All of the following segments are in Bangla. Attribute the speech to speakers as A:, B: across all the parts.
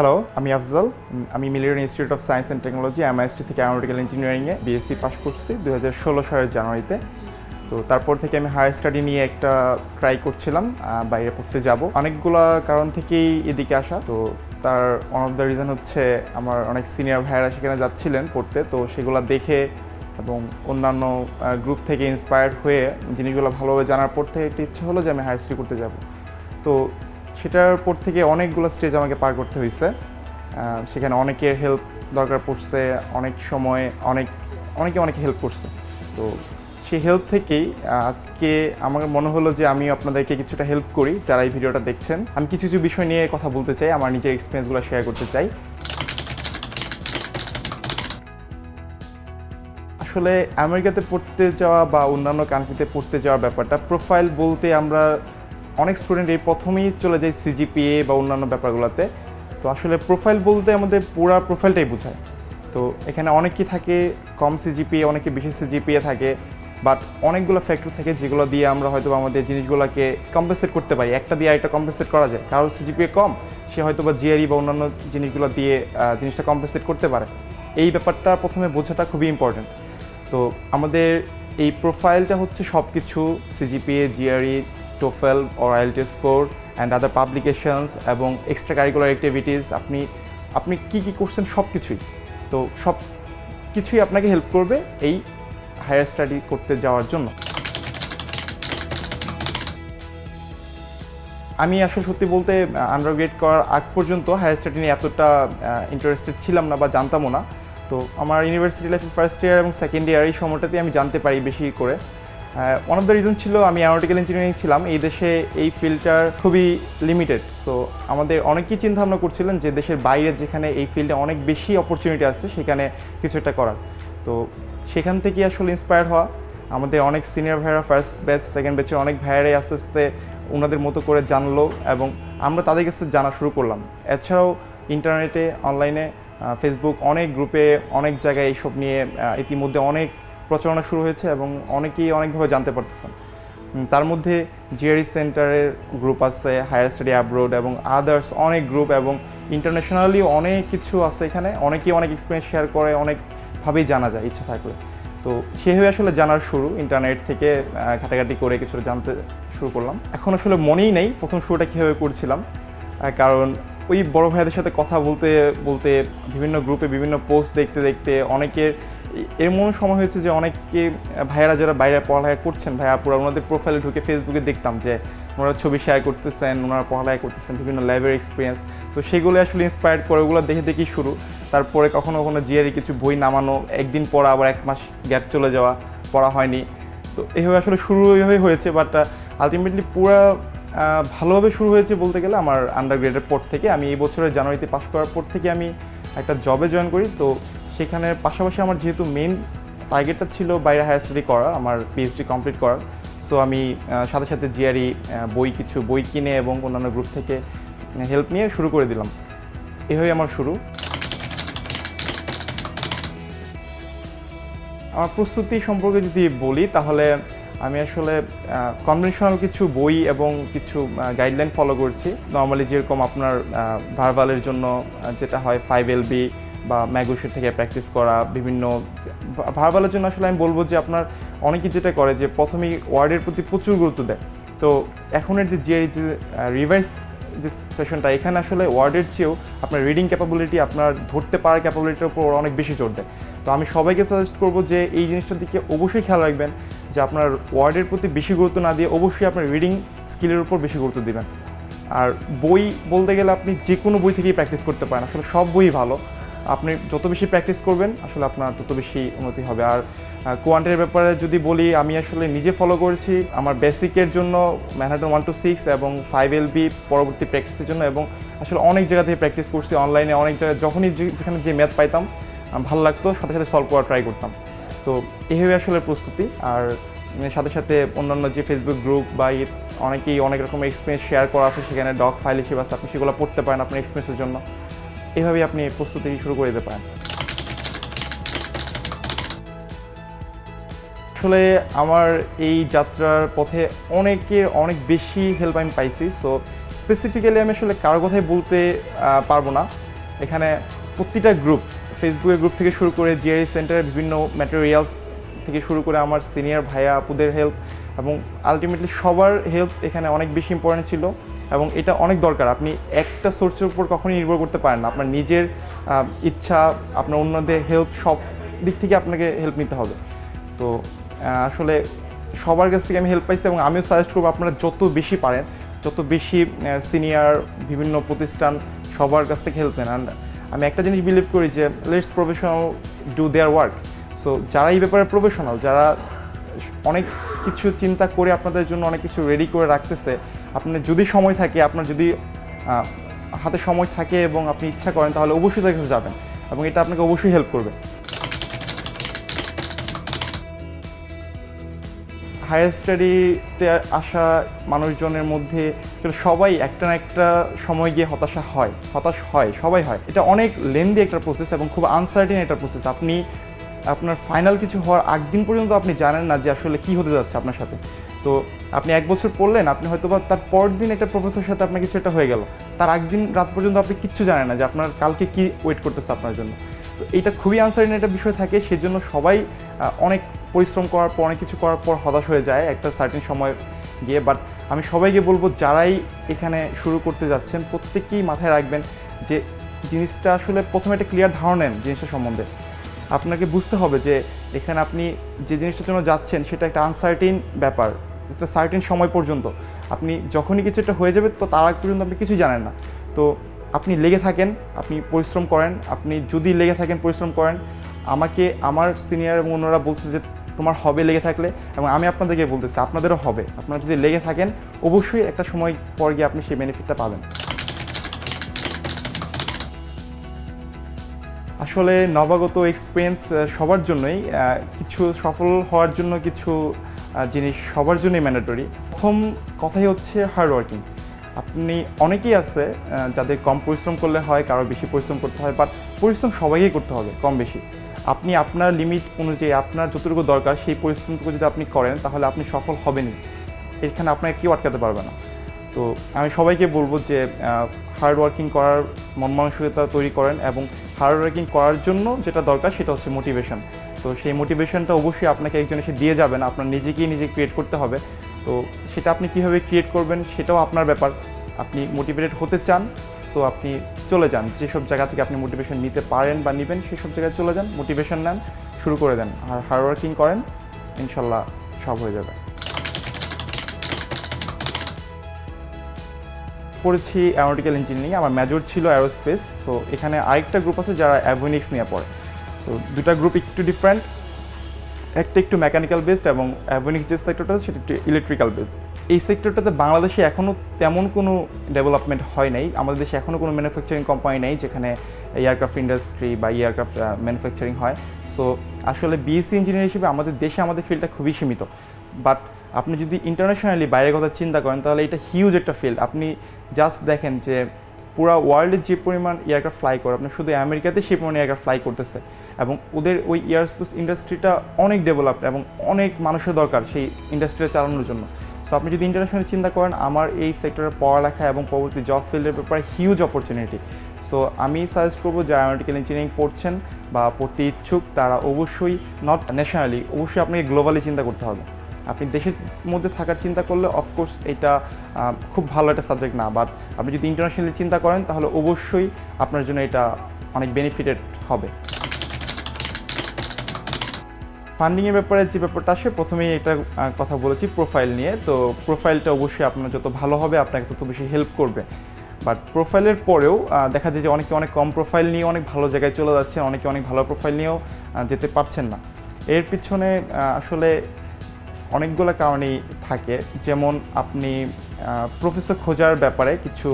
A: হ্যালো আমি আফজাল। আমি Million Institute of Science and Technology, MIST থেকে অ্যারোনটিক্যাল ইঞ্জিনিয়ারিংয়ে বিএসসি পাস করছি দু হাজার ষোলো সালের জানুয়ারিতে। তো তারপর থেকে আমি হায়ার স্টাডি নিয়ে একটা ট্রাই করছিলাম বাইরে পড়তে যাব। অনেকগুলা কারণ থেকেই এদিকে আসা। তো তার ওয়ান অফ দ্য রিজন হচ্ছে আমার অনেক সিনিয়র ভাইয়েরা সেখানে যাচ্ছিলেন পড়তে। তো সেগুলো দেখে এবং অন্যান্য গ্রুপ থেকে ইন্সপায়ার্ড হয়ে জিনিসগুলো ভালোভাবে জানার পর থেকে একটা ইচ্ছে হলো যে আমি হায়ার স্টাডি করতে যাব। তো সেটার পর থেকে অনেকগুলো স্টেজ আমাকে পার করতে হয়েছে সেখানে অনেকের হেল্প দরকার পড়ছে, অনেক সময় অনেক, অনেকে অনেকে হেল্প করছে। তো সেই হেল্প থেকেই আজকে আমার মনে হলো যে আমি আপনাদেরকে কিছুটা হেল্প করি, যারা এই ভিডিওটা দেখছেন। আমি কিছু কিছু বিষয় নিয়ে কথা বলতে চাই, আমার নিজের এক্সপিরিয়েন্সগুলো শেয়ার করতে চাই। আসলে আমেরিকাতে পড়তে যাওয়া বা অন্যান্য কান্ট্রিতে পড়তে যাওয়ার ব্যাপারটা প্রোফাইল বলতে আমরা অনেক স্টুডেন্ট এই প্রথমেই চলে যায় সিজিপিএ বা অন্যান্য ব্যাপারগুলোতে। তো আসলে প্রোফাইল বলতে আমাদের পুরো প্রোফাইলটাই বোঝায়। তো এখানে অনেকেই থাকে, কম সিজিপিএ অনেকে বেশি সিজিপিএ থাকে বাট অনেকগুলো ফ্যাক্টর থাকে যেগুলো দিয়ে আমরা হয়তো আমাদের জিনিসগুলোকে কম্পেনসেট করতে পারি। একটা দিয়ে আরেকটা কম্পেনসেট করা যায়। কারোর সিজিপিএ কম, সে হয়তো বা জিআরই বা অন্যান্য জিনিসগুলো দিয়ে জিনিসটা কম্পেনসেট করতে পারে। এই ব্যাপারটা প্রথমে বোঝাটা খুবই ইম্পর্ট্যান্ট তো আমাদের এই প্রোফাইলটা হচ্ছে সব কিছু CGPA GRE TOEFL or IELTS score and other publications এবং এক্সট্রা কারিকুলার অ্যাক্টিভিটিস আপনি আপনি কী কী করছেন সব কিছুই তো সব কিছুই আপনাকে হেল্প করবে এই হায়ার স্টাডি করতে যাওয়ার জন্য। আমি আসলে সত্যি বলতে আন্ডারগ্রেড করার আগ পর্যন্ত হায়ার স্টাডি নিয়ে এতটা ইন্টারেস্টেড ছিলাম না বা জানতামও না। তো আমার ইউনিভার্সিটি লাইফের ফার্স্ট ইয়ার এবং সেকেন্ড ইয়ার এই সময়টাতে আমি জানতে পারি বেশি করে। ওয়ান অফ দ্য রিজন ছিল আমি অ্যারোটিক্যাল ইঞ্জিনিয়ারিং ছিলাম। এই দেশে এই ফিল্ডটার খুবই লিমিটেড সো আমাদের অনেকেই চিন্তা ভাবনা করছিলেন যে দেশের বাইরে যেখানে এই ফিল্ডে অনেক বেশি অপরচুনিটি আছে, সেখানে কিছু একটা করার। তো, সেখান থেকে আসলে ইন্সপায়ার হওয়া। আমাদের অনেক সিনিয়র ভাইয়েরা ফার্স্ট ব্যাচ সেকেন্ড ব্যাচের অনেক ভাইয়েরাই আস্তে আস্তে ওনাদের মতো করে জানলো এবং আমরা তাদের কাছে জানা শুরু করলাম। এছাড়াও ইন্টারনেটে অনলাইনে ফেসবুক অনেক গ্রুপে অনেক জায়গায় এইসব নিয়ে ইতিমধ্যে অনেক প্রচারণা শুরু হয়েছে এবং অনেকেই অনেকভাবে জানতে পারতেছেন। তার মধ্যে জিআরই সেন্টারের গ্রুপ আছে, হায়ার স্টাডি অ্যাব্রোড এবং আদার্স অনেক গ্রুপ এবং ইন্টারন্যাশনালি অনেক কিছু আছে এখানে। অনেকেই অনেক এক্সপিরিয়েন্স শেয়ার করে, অনেকভাবেই জানা যায় ইচ্ছা থাকলে। তো সেভাবে আসলে জানার শুরু। ইন্টারনেট থেকে ঘাটাঘাটি করে কিছু জানতে শুরু করলাম। এখন আসলে মনেই নেই প্রথম শুরুটা কীভাবে করছিলাম। কারণ ওই বড় ভাইদের সাথে কথা বলতে বলতে বিভিন্ন গ্রুপে বিভিন্ন পোস্ট দেখতে দেখতে অনেকের এমন সময় হয়েছে যে অনেকে ভাইয়েরা যারা বাইরে পড়ালেখা করছেন, ভাইয়া পুরো ওনাদের প্রোফাইলে ঢুকে ফেসবুকে দেখতাম যে ওনারা ছবি শেয়ার করতেছেন, ওনারা পড়ালেখা করতেছেন, বিভিন্ন ল্যাবের এক্সপিরিয়েন্স তো সেগুলো আসলে ইন্সপায়ার্ড করে ওগুলো দেখে দেখেই শুরু। তারপরে কখনো কখনো জিয়ারি কিছু বই নামানো, একদিন পড়া, আবার এক মাস গ্যাপ চলে যাওয়া, পড়া হয়নি। তো এইভাবে আসলে শুরু এইভাবেই হয়েছে বাট আলটিমেটলি পুরো ভালোভাবে শুরু হয়েছে বলতে গেলে আমার আন্ডার গ্রেডের পর থেকে। আমি এই বছরের জানুয়ারিতে পাশ করার পর থেকে আমি একটা জবে জয়েন করি। তো সেখানে পাশাপাশি আমার যেহেতু মেন টার্গেটটা ছিল বাইরে হায়ার স্টাডি করা, আমার পিএইচডি কমপ্লিট করার। সো আমি সাথে সাথে জিআরই বই কিছু বই কিনে এবং অন্যান্য গ্রুপ থেকে হেল্প নিয়ে শুরু করে দিলাম। এভাবেই আমার শুরু। আমার প্রস্তুতি সম্পর্কে যদি বলি, তাহলে আমি আসলে কনভেনশনাল কিছু বই এবং কিছু গাইডলাইন ফলো করছি। নর্মালি যেরকম আপনার ভার্বালের জন্য যেটা হয় ফাইভ এলবি বা ম্যাগুসের থেকে প্র্যাকটিস করা, বিভিন্ন ভার্বালের জন্য আসলে আমি বলব যে আপনার অনেকে যেটা করে যে প্রথমেই ওয়ার্ডের প্রতি প্রচুর গুরুত্ব দেয়। তো এখনের যে যে যে রিভাইস যে সেশনটা এখানে আসলে ওয়ার্ডের চেয়েও আপনার রিডিং ক্যাপাবিলিটি আপনার ধরতে পারার ক্যাপাবিলিটির উপর অনেক বেশি জোর দেয়। তো আমি সবাইকে সাজেস্ট করব যে এই জিনিসটার দিকে অবশ্যই খেয়াল রাখবেন যে আপনার ওয়ার্ডের প্রতি বেশি গুরুত্ব না দিয়ে অবশ্যই আপনার রিডিং স্কিলের উপর বেশি গুরুত্ব দিবেন। আর বই বলতে গেলে আপনি যে কোনো বই থেকেই প্র্যাকটিস করতে পারেন। আসলে সব বই ভালো। আপনি যত বেশি প্র্যাকটিস করবেন, আসলে আপনার তত বেশি উন্নতি হবে। আর কোয়ান্টের ব্যাপারে যদি বলি, আমি আসলে নিজে ফলো করেছি আমার বেসিকের জন্য ম্যানহাটন ওয়ান টু সিক্স এবং ফাইভ এল বি পরবর্তী প্র্যাকটিসের জন্য এবং আসলে অনেক জায়গা থেকে প্র্যাকটিস করছি অনলাইনে অনেক জায়গায় যখনই যেখানে যে ম্যাথ পাইতাম ভালো লাগতো, সাথে সাথে সলভ করার ট্রাই করতাম। তো এইভাবে আসলে প্রস্তুতি। আর সাথে সাথে অন্যান্য যে ফেসবুক গ্রুপ বা অনেকেই অনেক রকম এক্সপিরিয়েন্স শেয়ার করা আছে, সেখানে ডক ফাইল হিসেবে আছে, আপনি সেগুলো পড়তে পারেন আপনার এক্সপিরিয়েন্সের জন্য। এভাবেই আপনি প্রস্তুতি শুরু করে দিতে পারেন। আসলে আমার এই যাত্রার পথে অনেকের অনেক বেশি হেল্প আমি পাইছি সো স্পেসিফিক্যালি আমি আসলে কারও কথাই বলতে পারব না। এখানে প্রতিটা গ্রুপ ফেসবুকের গ্রুপ থেকে শুরু করে জিআই সেন্টারের বিভিন্ন ম্যাটেরিয়ালস থেকে শুরু করে আমার সিনিয়র ভাইয়া আপুদের হেল্প এবং আলটিমেটলি সবার হেল্প এখানে অনেক বেশি ইম্পর্টেন্ট ছিল। এবং এটা অনেক দরকার। আপনি একটা সোর্সের উপর কখনোই নির্ভর করতে পারেন না। আপনার নিজের ইচ্ছা, আপনার অন্যদের হেল্প সব দিক থেকে আপনাকে হেল্প নিতে হবে। তো আসলে সবার কাছ থেকে আমি হেল্প পাইছি এবং আমিও সাজেস্ট করব আপনারা যত বেশি পারেন, যত বেশি সিনিয়র বিভিন্ন প্রতিষ্ঠান সবার কাছ থেকে হেল্প নেন। And আমি একটা জিনিস বিলিভ করি যে let's professional do their work so যারা এই ব্যাপারে প্রফেশনাল যারা অনেক কিছু চিন্তা করে আপনাদের জন্য অনেক কিছু রেডি করে রাখতেছে আপনার যদি সময় থাকে, আপনার যদি হাতে সময় থাকে এবং আপনি ইচ্ছা করেন, তাহলে অবশ্যই তাদের কাছে যাবেন এবং এটা আপনাকে অবশ্যই হেল্প করবে। হায়ার স্টাডিতে আসা মানুষজনের মধ্যে সবাই একটা না একটা সময় গিয়ে হতাশা হয়, হতাশ হয়, সবাই হয়। এটা অনেক লেন্দি একটা প্রসেস এবং খুব আনসার্টিন একটা প্রসেস আপনি, আপনার ফাইনাল কিছু হওয়ার আগ দিন পর্যন্ত আপনি জানেন না যে আসলে কি হতে যাচ্ছে আপনার সাথে। তো আপনি এক বছর পড়লেন, আপনি হয়তো বা তার পরের দিন একটা প্রফেসর সাথে আপনার কিছু একটা হয়ে গেল। তার একদিন রাত পর্যন্ত আপনি কিচ্ছু জানেন না যে আপনার কালকে কি ওয়েট করতেছে আপনার জন্য। তো এটা খুবই আনসার্টিন একটা বিষয় থাকে, সেজন্য সবাই অনেক পরিশ্রম করার পর, অনেক কিছু করার পর হতাশ হয়ে যায় একটা সার্টেন সময় গিয়ে। বাট আমি সবাইকে বলব, যারাই এখানে শুরু করতে যাচ্ছেন প্রত্যেকেই মাথায় রাখবেন যে জিনিসটা আসলে প্রথমে একটা ক্লিয়ার ধারণা নেন জিনিসটা সম্বন্ধে। আপনাকে বুঝতে হবে যে এখানে আপনি যে জিনিসটার জন্য যাচ্ছেন, সেটা একটা আনসার্টিন ব্যাপার। একটা সার্টিন সময় পর্যন্ত। আপনি যখনই কিছু একটা হয়ে যাবে, তো তার আগ পর্যন্ত আপনি কিছুই জানেন না। তো আপনি লেগে থাকেন, আপনি পরিশ্রম করেন, আপনি যদি লেগে থাকেন, পরিশ্রম করেন, আমাকে, আমার সিনিয়র এবং অন্যরা বলছে যে, তোমার হবে লেগে থাকলে। এবং আমি আপনাদেরকে বলতেছি, আপনাদেরও হবে। আপনারা যদি লেগে থাকেন, অবশ্যই একটা সময় পর গিয়ে আপনি সেই বেনিফিটটা পাবেন। আসলে নবাগত এক্সপিরিয়েন্স সবার জন্যই কিছু সফল হওয়ার জন্য কিছু জিনিস সবার জন্যই ম্যান্ডেটরি প্রথম কথাই হচ্ছে হার্ড ওয়ার্কিং আপনি অনেকেই আছে যাদের কম পরিশ্রম করলে হয়, কারও বেশি পরিশ্রম করতে হয় বাট পরিশ্রম সবাইকেই করতে হবে, কম বেশি। আপনি আপনার লিমিট অনুযায়ী, আপনার যতটুকু দরকার, সেই পরিশ্রমটুকু যদি আপনি করেন, তাহলে আপনি সফল হবেনই। এখানে আপনাকে কেউ আটকাতে পারবে না। তো আমি সবাইকে বলব যে হার্ড ওয়ার্কিং করার মন মানসিকতা তৈরি করেন এবং হার্ড ওয়ার্কিং করার জন্য যেটা দরকার, সেটা হচ্ছে মোটিভেশন তো সেই মোটিভেশনটা অবশ্যই আপনাকে একজন এসে দিয়ে যাবেন। আপনার নিজেকেই নিজে ক্রিয়েট করতে হবে। তো সেটা আপনি কীভাবে ক্রিয়েট করবেন সেটাও আপনার ব্যাপার। আপনি মোটিভেটেড হতে চান সো আপনি চলে যান। যেসব জায়গা থেকে আপনি মোটিভেশন নিতে পারেন বা নেবেন, সেসব জায়গায় চলে যান মোটিভেশন নেন, শুরু করে দেন। আর হার্ড ওয়ার্কিং করেন, ইনশাল্লাহ সব হয়ে যাবে। পড়েছি অ্যারোটিক্যাল ইঞ্জিনিয়ারিং আমার মেজর ছিল অ্যারোস্পেস সো এখানে আরেকটা গ্রুপ আছে যারা অ্যাভোনিক্স নিয়ে পড়ে। তো দুটা গ্রুপ একটু ডিফারেন্ট একটা একটু মেকানিক্যাল বেসড এবং অ্যাভোনিক্স যে সেক্টরটা সেটা একটু ইলেকট্রিক্যাল বেসড এই সেক্টরটাতে বাংলাদেশে এখনও তেমন কোনো ডেভেলপমেন্ট হয় নাই। আমাদের দেশে এখনও কোনো ম্যানুফ্যাকচারিং কোম্পানি নেই যেখানে এয়ারক্রাফট ইন্ডাস্ট্রি বা এয়ারক্রাফট ম্যানুফ্যাকচারিং হয়। সো আসলে বিএসসি ইঞ্জিনিয়ার হিসেবে আমাদের দেশে আমাদের ফিল্ডটা খুবই সীমিত। বাট আপনি যদি ইন্টারন্যাশনালি বাইরের কথা চিন্তা করেন, তাহলে এটা হিউজ একটা ফিল্ড আপনি জাস্ট দেখেন যে পুরো ওয়ার্ল্ডে যে পরিমাণ এয়ারক্রাফট ফ্লাই করে, আপনি শুধু আমেরিকাতে সেই পরিমাণ এয়ারক্রাফট ফ্লাই করতেছে। এবং ওদের ওই এয়ারস্পেস ইন্ডাস্ট্রিটা অনেক ডেভেলপড এবং অনেক মানুষের দরকার সেই ইন্ডাস্ট্রিটা চালানোর জন্য। সো আপনি যদি ইন্টারন্যাশনালি চিন্তা করেন, আমার এই সেক্টরে পড়ালেখা এবং পরবর্তী জব ফিল্ডের ব্যাপারে হিউজ অপরচুনিটি সো আমি সাজেস্ট করব যারা অ্যারোটিক্যাল ইঞ্জিনিয়ারিং পড়ছেন বা পড়তে ইচ্ছুক, তারা অবশ্যই নট ন্যাশনালি অবশ্যই আপনাকে গ্লোবালি চিন্তা করতে হবে। আপনি দেশের মধ্যে থাকার চিন্তা করলে অফকোর্স এটা খুব ভালো একটা সাবজেক্ট না। বাট আপনি যদি ইন্টারন্যাশনালি চিন্তা করেন, তাহলে অবশ্যই আপনার জন্য এটা অনেক বেনিফিটেড হবে। ফান্ডিংয়ের ব্যাপারে যে ব্যাপারটা আসে প্রথমেই এটা কথা বলেছি প্রোফাইল নিয়ে। তো প্রোফাইলটা অবশ্যই আপনার যত ভালো হবে, আপনাকে তত বেশি হেল্প করবে। বাট প্রোফাইলের পরেও দেখা যায় যে অনেকে অনেক কম প্রোফাইল নিয়ে, অনেক ভালো জায়গায় চলে যাচ্ছে, অনেকে অনেক ভালো প্রোফাইল নিয়েও যেতে পারছেন না। এর পিছনে আসলে অনেকগুলো কারণেই থাকে। যেমন আপনি প্রফেসর খোঁজার ব্যাপারে কিছু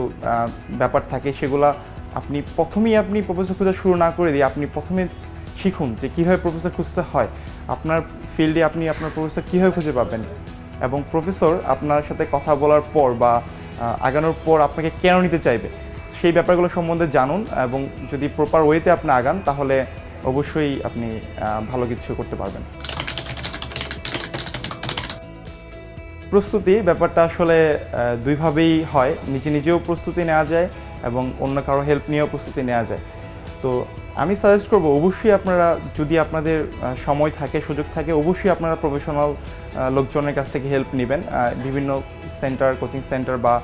A: ব্যাপার থাকে, সেগুলা আপনি প্রথমেই আপনি প্রফেসর খোঁজা শুরু না করে দিয়ে আপনি প্রথমে শিখুন যে কীভাবে প্রফেসর খুঁজতে হয়। আপনার ফিল্ডে আপনি আপনার প্রফেসর কীভাবে খুঁজে পাবেন? এবং প্রফেসর আপনার সাথে কথা বলার পর বা আগানোর পর আপনাকে কেন নিতে চাইবে? সেই ব্যাপারগুলো সম্বন্ধে জানুন এবং যদি প্রপার ওয়েতে আপনি আগান, তাহলে অবশ্যই আপনি ভালো কিছু করতে পারবেন। প্রস্তুতি ব্যাপারটা আসলে দুইভাবেই হয়। নিজে নিজেও প্রস্তুতি নেওয়া যায় এবং অন্য কারও হেল্প নিয়েও প্রস্তুতি নেওয়া যায়। তো আমি সাজেস্ট করব, অবশ্যই আপনারা যদি আপনাদের সময় থাকে, সুযোগ থাকে, অবশ্যই আপনারা প্রফেশনাল লোকজনের কাছ থেকে হেল্প নেবেন। বিভিন্ন সেন্টার কোচিং সেন্টার বা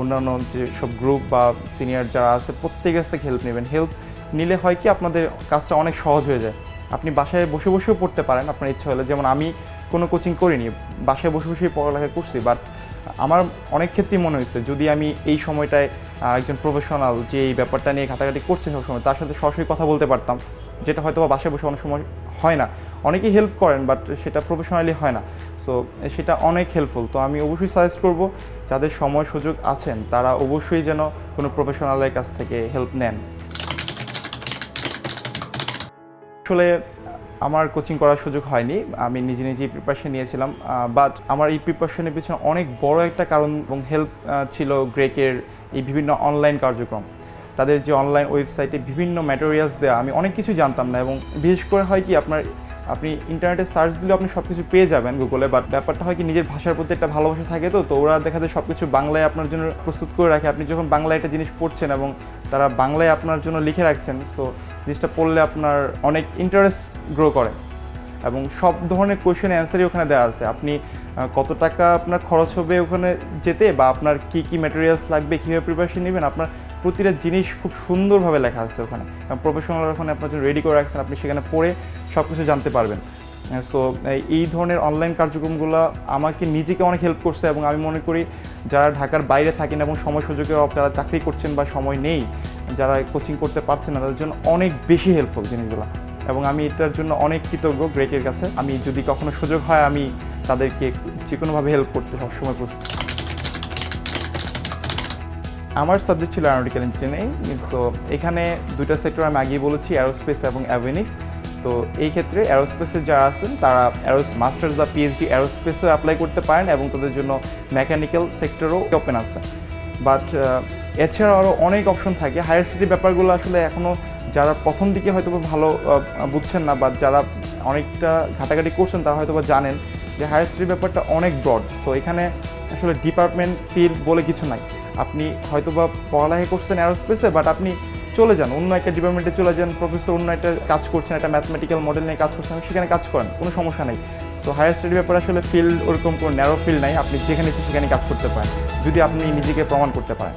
A: অন্যান্য যে সব গ্রুপ বা সিনিয়র যারা আছে, প্রত্যেকের কাছ থেকে হেল্প নেবেন। হেল্প নিলে হয় কি, আপনাদের কাজটা অনেক সহজ হয়ে যায়। আপনি বাসায় বসে বসেও পড়তে পারেন, আপনার ইচ্ছা হলে। যেমন আমি কোনো কোচিং করিনি, বাসায় বসে বসেই পড়ালেখা করছি বাট আমার অনেক ক্ষেত্রেই মনে হয়েছে, যদি আমি এই সময়টায় একজন প্রফেশনাল যে এই ব্যাপারটা নিয়ে ঘাটাঘাটি করছে সবসময়, তার সাথে সরাসরি কথা বলতে পারতাম। যেটা হয়তো বা বাসায় বসে অনেক সময় হয় না। অনেকেই হেল্প করেন বাট সেটা প্রফেশনালি হয় না। সো সেটা অনেক হেল্পফুল তো আমি অবশ্যই সাজেস্ট করব, যাদের সময় সুযোগ আছেন, তারা অবশ্যই যেন কোনো প্রফেশনালের কাছ থেকে হেল্প নেন। আসলে আমার কোচিং করার সুযোগ হয়নি, আমি নিজে নিজেই প্রিপারেশন নিয়েছিলাম বাট আমার এই প্রিপারেশনের পিছনে অনেক বড় একটা কারণ এবং হেল্প ছিল গ্রেকের এই বিভিন্ন অনলাইন কার্যক্রম। তাদের যে অনলাইন ওয়েবসাইটে বিভিন্ন ম্যাটেরিয়ালস দেওয়া আমি অনেক কিছু জানতাম না এবং বিশেষ করে হয় কি আপনার, আপনি ইন্টারনেটে সার্চ দিলেও আপনি সব কিছু পেয়ে যাবেন গুগলে বাট ব্যাপারটা হয় কি নিজের ভাষার প্রতি একটা ভালোবাসা থাকে তো তো ওরা দেখা যায় সব কিছু বাংলায় আপনার জন্য প্রস্তুত করে রাখে। আপনি যখন বাংলায় একটা জিনিস পড়ছেন এবং তারা বাংলায় আপনার জন্য লিখে রাখছেন সো জিনিসটা পড়লে আপনার অনেক ইন্টারেস্ট গ্রো করে। এবং সব ধরনের কোয়েশ্চেন অ্যান্সারই ওখানে দেওয়া আছে। আপনি কত টাকা আপনার খরচ হবে ওখানে যেতে বা আপনার কি কি ম্যাটেরিয়ালস লাগবে, কীভাবে প্রিপারেশন নেবেন, আপনার প্রতিটা জিনিস খুব সুন্দরভাবে লেখা আছে ওখানে। প্রফেশনাল ওখানে আপনার জন্য রেডি করে রাখছেন, আপনি সেখানে পড়ে সব কিছু জানতে পারবেন। সো এই ধরনের অনলাইন কার্যক্রমগুলো আমাকে নিজেকে অনেক হেল্প করছে এবং আমি মনে করি যারা ঢাকার বাইরে থাকেন এবং সময় সুযোগের অভাব যারা চাকরি করছেন বা সময় নেই, যারা কোচিং করতে পারছেন না, তাদের জন্য অনেক বেশি হেল্পফুল জিনিসগুলো। এবং আমি এটার জন্য অনেক কৃতজ্ঞ গ্রেকের কাছে। আমি যদি কখনো সুযোগ হয়, আমি তাদেরকে যে কোনোভাবে হেল্প করতে সবসময় প্রস্তুত। আমার সাবজেক্ট ছিল অ্যারোনটিক্যাল ইঞ্জিনিয়ারিং সো এখানে দুইটা সেক্টর আমি আগেই বলেছি অ্যারোস্পেস এবং অ্যাভিনিক্স তো এই ক্ষেত্রে অ্যারোস্পেসে যারা আছেন, তারা অ্যারোস মাস্টার্স বা পিএইচডি অ্যারোস্পেসেও অ্যাপ্লাই করতে পারেন এবং তাদের জন্য মেকানিক্যাল সেক্টরও ওপেন আছে। বাট এছাড়াও আরও অনেক অপশন থাকে। হায়ার স্টাডির ব্যাপারগুলো আসলে এখনও যারা প্রথম দিকে হয়তো ভালো বুঝছেন না বা যারা অনেকটা ঘাটাঘাটি করছেন, তারা হয়তো বা জানেন যে হায়ার স্টাডির ব্যাপারটা অনেক ব্রড সো এখানে আসলে ডিপার্টমেন্ট ফিল্ড বলে কিছু নাই। আপনি হয়তো বা পড়ালেখা করছেন অ্যারোস্পেসে বাট আপনি চলে যান, অন্য একটা ডিপার্টমেন্টে চলে যান প্রফেসর অন্য একটা কাজ করছেন, একটা ম্যাথমেটিক্যাল মডেল নিয়ে কাজ করছেন সেখানে কাজ করেন, কোনো সমস্যা নেই। সো হায়ার স্টাডির ব্যাপারে আসলে ফিল্ড ওরকম কোনো ন্যারো ফিল্ড নাই, আপনি যেখানে সেখানে কাজ করতে পারেন, যদি আপনি নিজেকে প্রমাণ করতে পারেন।